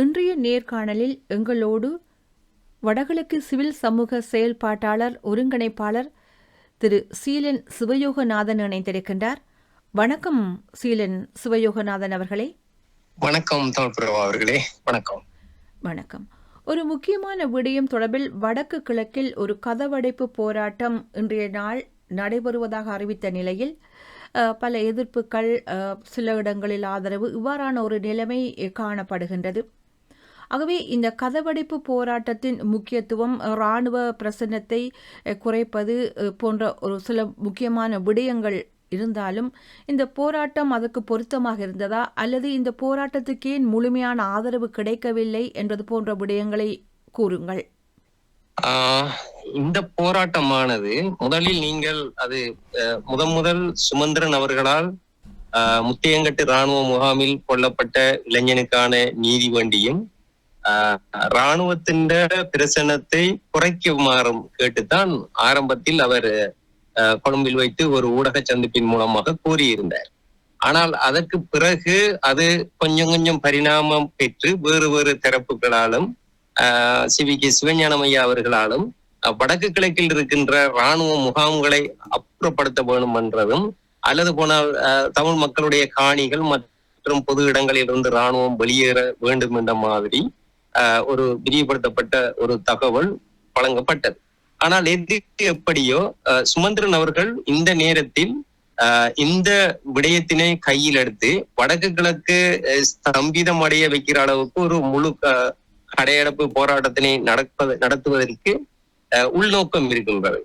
இன்றைய நேர்காணலில் எங்களோடு வடகிழக்கு சிவில் சமூக செயல்பாட்டாளர் ஒருங்கிணைப்பாளர் திரு சீலன் சிவயோகநாதன் இணைந்திருக்கின்றார். வணக்கம் சீலன் சிவயோகநாதன் அவர்களே. வணக்கம் தமிழ்பிரபா அவர்களே. வணக்கம். வணக்கம். ஒரு முக்கியமான விடயம் தொடர்பில் வடக்கு கிழக்கில் ஒரு கதவடைப்பு போராட்டம் இன்றைய நாள் நடைபெறுவதாக அறிவித்த நிலையில் பல எதிர்ப்புகள் சில இடங்களில் ஆதரவு இவ்வாறான ஒரு நிலைமை காணப்படுகின்றது. ஆகவே இந்த கதவடைப்பு போராட்டத்தின் முக்கியத்துவம் இராணுவ பிரசன்னத்தை குறைப்பது போன்ற ஒரு சில முக்கியமான விடயங்கள் இருந்தாலும் இந்த போராட்டம் அதற்கு பொருத்தமாக இருந்ததா? அல்லது இந்த போராட்டத்துக்கு ஏன் முழுமையான ஆதரவு கிடைக்கவில்லை என்பது போன்ற விடயங்களை கூறுங்கள். ஆஹ் இந்த போராட்டமானது முதலில் நீங்கள் அது அஹ், முதன் முதல் சுமந்திரன் அவர்களால் ஆஹ், முத்தியங்கட்டு இராணுவ முகாமில் கொல்லப்பட்ட இளைஞனுக்கான நீதி வேண்டியும் இராணுவத்தின் பிரசனத்தை குறைக்குமாறும் கேட்டுத்தான் ஆரம்பத்தில் அவர் ஆஹ், கொழும்பில் வைத்து ஒரு ஊடக சந்திப்பின் மூலமாக கூறியிருந்தார். ஆனால் அதற்கு பிறகு அது கொஞ்சம் கொஞ்சம் பரிணாமம் பெற்று வேறு வேறு தரப்புகளாலும் ஆஹ் சி. கே. சிவஞானமையா அவர்களாலும் வடக்கு கிழக்கில் இருக்கின்ற இராணுவ முகாம்களை அப்புறப்படுத்த வேண்டும் என்றதும் அல்லது போனால் தமிழ் மக்களுடைய காணிகள் மற்றும் பொது இடங்களில் இருந்து இராணுவம் வெளியேற வேண்டும் என்ற மாதிரி ஒரு விரிவுபடுத்தப்பட்ட ஒரு தகவல் வழங்கப்பட்டது. ஆனால் எது எப்படியோ சுமந்திரன் அவர்கள் இந்த நேரத்தில் ஆஹ் இந்த விடயத்தினை கையில் எடுத்து வடக்கு கிழக்கு ஸ்தம்பிதம் அடைய வைக்கிற அளவுக்கு ஒரு முழு கடையடைப்பு போராட்டத்தினை நடப்பது நடத்துவதற்கு அஹ், உள்நோக்கம் இருக்கின்றது.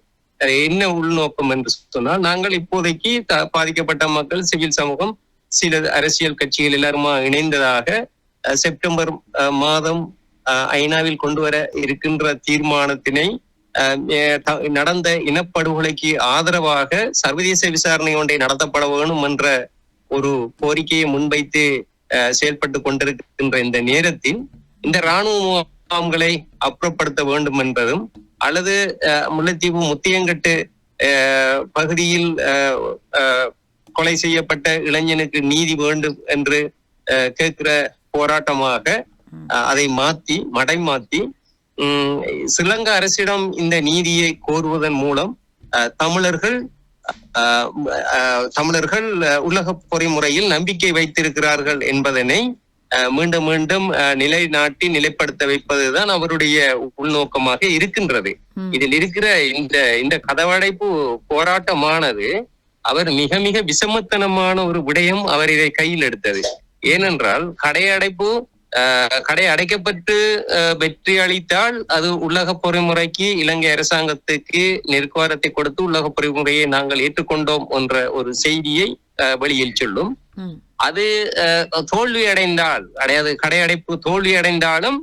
என்ன உள்நோக்கம் என்று சொன்னால் நாங்கள் இப்போதைக்கு பாதிக்கப்பட்ட மக்கள் சிவில் சமூகம் சில அரசியல் கட்சிகள் எல்லாருமா இணைந்ததாக செப்டம்பர் அஹ், மாதம் அஹ், ஐநாவில் கொண்டு வர இருக்கின்ற தீர்மானத்தினை அஹ், நடந்த இனப்படுகொலைக்கு ஆதரவாக சர்வதேச விசாரணை ஒன்றை நடத்தப்பட வேணும் என்ற ஒரு கோரிக்கையை முன்வைத்து அஹ், செயல்பட்டு கொண்டிருக்கின்ற இந்த நேரத்தில் இந்த ராணுவ முகாம்களை அப்புறப்படுத்த வேண்டும் என்பதும் அல்லது அஹ், முல்லைத்தீவு முத்தியங்கட்டு பகுதியில் அஹ், அஹ், கொலை செய்யப்பட்ட இளைஞனுக்கு நீதி வேண்டும் என்று அஹ், கேட்கிற போராட்டமாக அதை மாத்தி மடை மாத்தி உம், ஸ்ரீலங்கா அரசிடம் இந்த நீதியை கோருவதன் மூலம் தமிழர்கள் தமிழர்கள் உலக பொறிமுறையில் நம்பிக்கை வைத்திருக்கிறார்கள் என்பதனை மீண்டும் மீண்டும் நிலைநாட்டி நிலைப்படுத்த வைப்பதுதான் அவருடைய உள்நோக்கமாக இருக்கின்றது. இதில் இருக்கிற இந்த இந்த கதவடைப்பு போராட்டமானது அவர் மிக மிக விசமத்தனமான ஒரு விடயம் அவர் இதை கையில் எடுத்தது. ஏனென்றால் கடையடைப்பு கடை அடைக்கப்பட்டு வெற்றி அளித்தால் அது உலக பொறிமுறைக்கு இலங்கை அரசாங்கத்துக்கு நெருக்குவாரத்தை கொடுத்து உலக பொறிமுறையை நாங்கள் ஏற்றுக்கொண்டோம் என்ற ஒரு செய்தியை வெளியில் சொல்லும். அது தோல்வி அடைந்தால் அடையாது கடையடைப்பு தோல்வி அடைந்தாலும்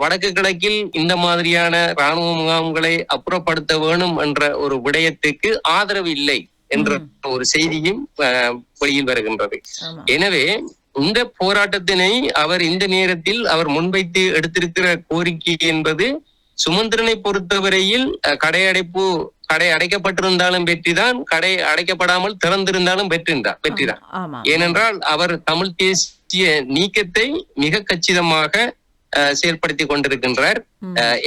வடக்கு கிழக்கில் இந்த மாதிரியான ராணுவ முகாம்களை அப்புறப்படுத்த வேணும் என்ற ஒரு விடயத்துக்கு ஆதரவு இல்லை என்ற. ஒரு செய்தியும் வெளியில் வருகின்றது எனவே இந்த போராட்டத்தினை அவர் இந்த நேரத்தில் அவர் முன்வைத்து எடுத்திருக்கிற கோரிக்கை என்பது சுமந்திரனை பொறுத்தவரையில் கடை அடைப்பு கடை அடைக்கப்பட்டிருந்தாலும் வெற்றிதான் கடை அடைக்கப்படாமல் திறந்திருந்தாலும் வெற்றிதான் வெற்றிதான். ஏனென்றால் அவர் தமிழ் தேசிய நீக்கத்தை மிக கச்சிதமாக செயல்படுத்தி கொண்டிருக்கின்றார்.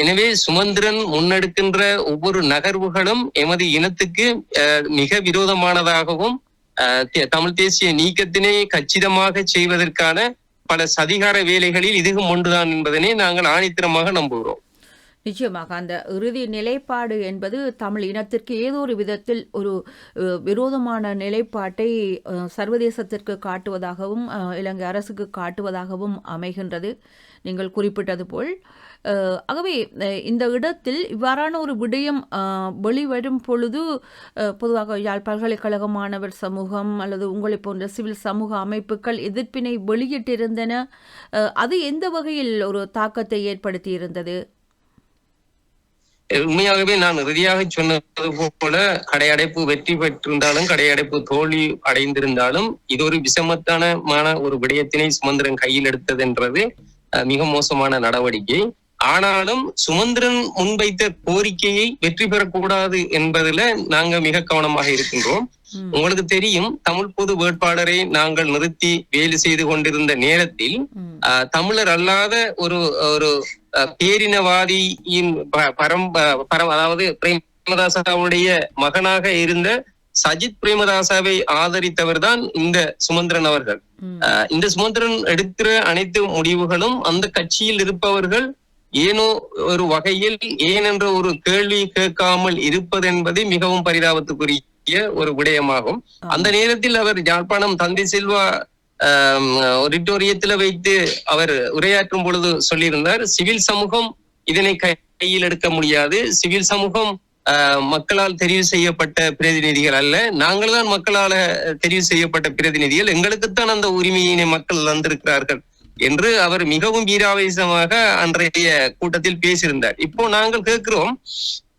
எனவே சுமந்திரன் முன்னெடுக்கின்ற ஒவ்வொரு நகர்வுகளும் எமது இனத்துக்கு மிக விரோதமானதாகவும் தமிழ் தேசிய நீக்கத்தினை கச்சிதமாக செய்வதற்கான பல சதிகார வேலைகளில் இதுவும் ஒன்றுதான் என்பதனை நாங்கள் ஆணித்தரமாக நம்புகிறோம். நிச்சயமாக அந்த இறுதி நிலைப்பாடு என்பது தமிழ் இனத்திற்கு ஏதோ ஒரு விதத்தில் ஒரு விரோதமான நிலைப்பாட்டை சர்வதேசத்திற்கு காட்டுவதாகவும் இலங்கை அரசுக்கு காட்டுவதாகவும் அமைகின்றது. நீங்கள் குறிப்பிட்டது போல் ஆகவே இந்த இடத்தில் இவ்வாறான ஒரு விடயம் வெளிவரும் பொழுது பொதுவாக யாழ் பல்கலைக்கழக மாணவர் சமூகம் அல்லது உங்களை போன்ற சிவில் சமூக அமைப்புகள் எதிர்ப்பினை வெளியிட்டிருந்தன. அது எந்த வகையில் ஒரு தாக்கத்தை ஏற்படுத்தி இருந்தது உண்மையாகவே நான் இறுதியாக சொன்னது போல கடையடைப்பு வெற்றி பெற்றிருந்தாலும் கடையடைப்பு தோல்வி அடைந்திருந்தாலும் இது ஒரு விசமத்தானமான ஒரு விடயத்தினை சுமந்திரன் கையில் எடுத்தது என்றது அஹ், மிக மோசமான நடவடிக்கை. ஆனாலும் சுமந்திரன் முன்வைத்த கோரிக்கையை வெற்றி பெறக்கூடாது என்பதுல நாங்க மிக கவனமாக இருக்கின்றோம். உங்களுக்கு தெரியும் தமிழ் பொது வேட்பாளரை நாங்கள் நிறுத்தி வேலை செய்து கொண்டிருந்த நேரத்தில் தமிழர் அல்லாத ஒரு ஒரு பேரினவாதியின் பரம் பரம் அதாவது பிரேமதாசாவுடைய மகனாக இருந்த சஜித் பிரேமதாசாவை ஆதரித்தவர் தான் இந்த சுமந்திரன் அவர்கள். இந்த சுமந்திரன் எடுக்கிற அனைத்து முடிவுகளும் அந்த கட்சியில் இருப்பவர்கள் ஏனோ ஒரு வகையில் ஏன் என்ற ஒரு கேள்வி கேட்காமல் இருப்பது என்பது மிகவும் பரிதாபத்துக்குரிய ஒரு விடயமாகும். அந்த நேரத்தில் அவர் யாழ்ப்பாணம் தந்தை செல்வா ஆடிட்டோரியத்துல வைத்து அவர் உரையாற்றும் பொழுது சொல்லியிருந்தார் சிவில் சமூகம் இதனை கையில் எடுக்க முடியாது. சிவில் சமூகம் ஆஹ், மக்களால் தெரிவு செய்யப்பட்ட பிரதிநிதிகள் அல்ல. நாங்கள் தான் மக்களால தெரிவு செய்யப்பட்ட பிரதிநிதிகள். எங்களுக்குத்தான் அந்த உரிமையினை மக்கள் தந்திருக்கிறார்கள். என்று அவர் மிகவும் வீராவேசமாக அன்றைய கூட்டத்தில் பேசியிருந்தார். இப்போ நாங்கள் கேட்கிறோம்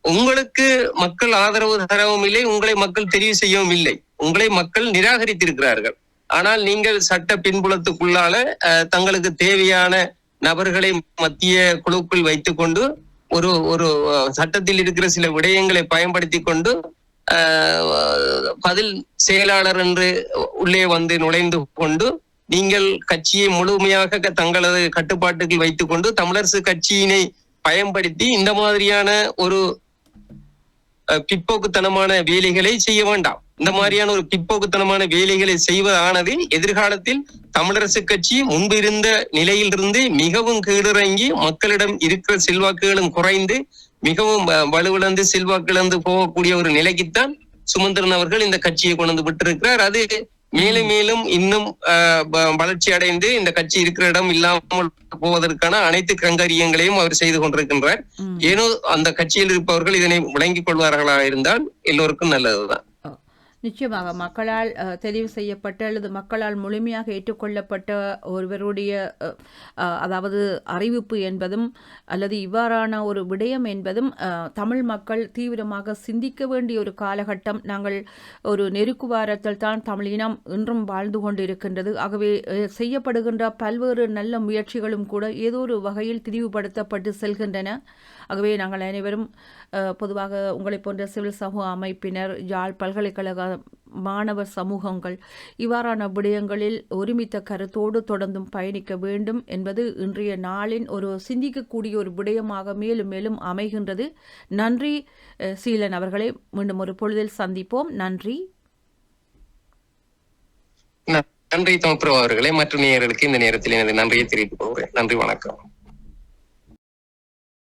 உங்களுக்கு மக்கள் ஆதரவு தரவும் இல்லை உங்களை மக்கள் தெரிவு செய்யவும் இல்லை. உங்களை மக்கள் நிராகரித்திருக்கிறார்கள். ஆனால் நீங்கள் சட்ட பின்புலத்துக்குள்ளால அஹ், தங்களுக்கு தேவையான நபர்களை மத்திய குழுக்குள் வைத்துக்கொண்டு ஒரு ஒரு சட்டத்தில் இருக்கிற சில விடயங்களை பயன்படுத்தி கொண்டு பதில் செயலாளர் என்று உள்ளே வந்து நுழைந்து கொண்டு நீங்கள் கட்சியை முழுமையாக தங்களது கட்டுப்பாட்டுக்கு வைத்துக்கொண்டு தமிழரசு கட்சியினை பயன்படுத்தி இந்த மாதிரியான ஒரு பிற்போக்குத்தனமான வேலைகளை செய்ய வேண்டாம். இந்த மாதிரியான ஒரு பிற்போக்குத்தனமான வேலைகளை செய்வதானது எதிர்காலத்தில் தமிழரசு கட்சி முன்பு இருந்த நிலையிலிருந்து மிகவும் கீழிறங்கி மக்களிடம் இருக்கிற செல்வாக்குகளும் குறைந்து மிகவும் அஹ், வலுவிழந்து செல்வாக்கிழந்து போகக்கூடிய ஒரு நிலைக்குத்தான் சுமந்திரன் அவர்கள் இந்த கட்சியை கொண்டு விட்டிருக்கிறார். அது மேலும் மேலும் இன்னும் வளர்ச்சி அடைந்து இந்த கட்சி இருக்கிற இடம் இல்லாமல் போவதற்கான அனைத்து கங்கரியங்களையும் அவர் செய்து கொண்டிருக்கின்றார். ஏனோ அந்த கட்சியில் இருப்பவர்கள் இதனை விளங்கிக் கொள்வார்களாக இருந்தால் எல்லோருக்கும் நல்லதுதான் நிச்சயமாக மக்களால் தெரிவு செய்யப்பட்ட அல்லது மக்களால் முழுமையாக ஏற்றுக்கொள்ளப்பட்ட ஒருவருடைய அதாவது அறிவிப்பு என்பதும் அல்லது இவ்வாறான ஒரு விடயம் என்பதும் தமிழ் மக்கள் தீவிரமாக சிந்திக்க வேண்டிய ஒரு காலகட்டம். நாங்கள் ஒரு நெருக்குவாரத்தில் தான் தமிழினம் இன்றும் வாழ்ந்து கொண்டிருக்கின்றது. ஆகவே செய்யப்படுகின்ற பல்வேறு நல்ல முயற்சிகளும் கூட ஏதோ ஒரு வகையில் திரிவுபடுத்தப்பட்டு செல்கின்றன. ஆகவே நாங்கள் அனைவரும் பொதுவாக உங்களை போன்ற சிவில் சமூக அமைப்பினர் யாழ் பல்கலைக்கழக மாணவர் சமூகங்கள் இவ்வாறான விடயங்களில் ஒருமித்த கருத்தோடு தொடர்ந்தும் பயணிக்க வேண்டும் என்பது இன்றைய நாளின் ஒரு சிந்திக்கக்கூடிய ஒரு விடயமாக மேலும் மேலும் அமைகின்றது. நன்றி சீலன் அவர்களை. மீண்டும் ஒரு பொழுதில் சந்திப்போம். நன்றி. நன்றி தோப்ரோ அவர்களே மற்ற நேயர்களுக்கு இந்த நேரத்தில் எனது நன்றியை தெரிவித்துக் கொள்கிறேன். நன்றி வணக்கம்.